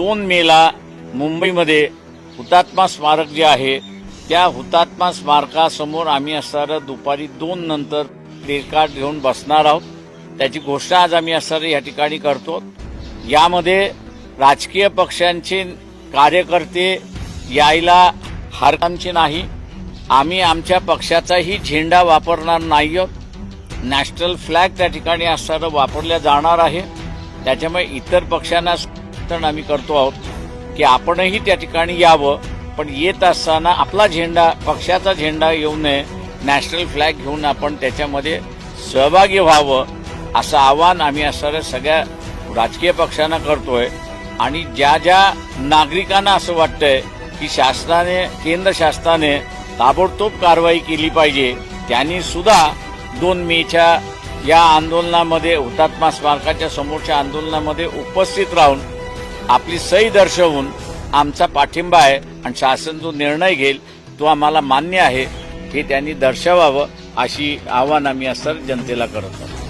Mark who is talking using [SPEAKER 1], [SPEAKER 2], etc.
[SPEAKER 1] दोन मेला मुंबईमध्ये हुतात्मा स्मारक जे आहे त्या हुतात्मा स्मारकासमोर आम्ही असणारं दुपारी दोन नंतर प्लेकार्ड घेऊन बसणार आहोत. त्याची घोषणा आज आम्ही असणारं या ठिकाणी करतो. यामध्ये राजकीय पक्षांचे कार्यकर्ते यायला हरकांचे नाही. आम्ही आमच्या पक्षाचाही झेंडा वापरणार नाही आहोत. नॅशनल फ्लॅग त्या ठिकाणी असणारं वापरल्या जाणार आहे. त्याच्यामुळे इतर पक्षांना सूचना आम्ही करतो आहोत की आपणही त्या ठिकाणी यावं पण येत असताना आपला झेंडा पक्षाचा झेंडा येऊ नये नॅशनल फ्लॅग घेऊन आपण त्याच्यामध्ये सहभागी व्हावं असं आवाहन आम्ही असणाऱ्या सगळ्या राजकीय पक्षांना करतोय. आणि ज्या ज्या नागरिकांना असं वाटतंय की शासनाने केंद्र शासनाने ताबडतोब कारवाई केली पाहिजे त्यांनी सुद्धा दोन मेच्या या आंदोलनामध्ये हुतात्मा स्मारकाच्या समोरच्या आंदोलनामध्ये उपस्थित राहून आपली सही दर्शवून आमचा पाठिंबा आहे आणि शासन जो निर्णय घेईल तो आम्हाला मान्य आहे हे त्यांनी दर्शवावं अशी आव्हान आम्ही असं जनतेला करत आहोत.